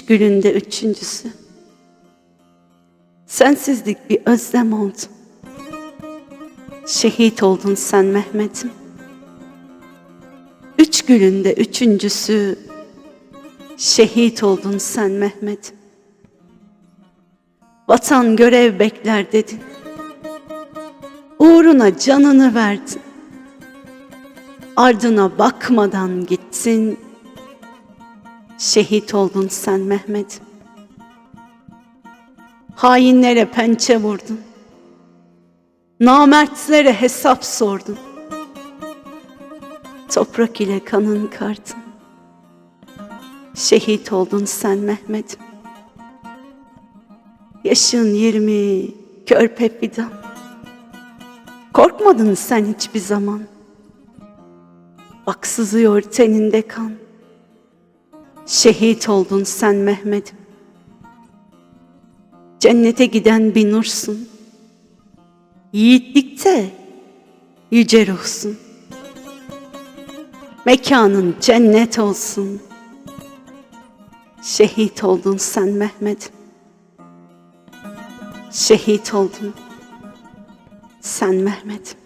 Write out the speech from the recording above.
gülünde üçüncüsü. Sensizlik bir özlem oldu. Şehit oldun sen Mehmet'im. Üç gülünde üçüncüsü. Şehit oldun sen Mehmet'im. Vatan görev bekler dedin. Uğruna canını verdin. Ardına bakmadan gittin. Şehit oldun sen Mehmet'im. Hainlere pençe vurdun. Namertlere hesap sordun. Toprak ile kanın kardın. Şehit oldun sen Mehmet'im. Yaşın yirmi, körpe fidan. Korkmadın sen hiçbir zaman. Bak sızıyor teninde kan. Şehit oldun sen Mehmet'im. Cennete giden bir nursun. Yiğitlikte yüce ruhsun. Mekanın cennet olsun. Şehit oldun sen Mehmet'im. Şehit oldun sen Mehmet'im.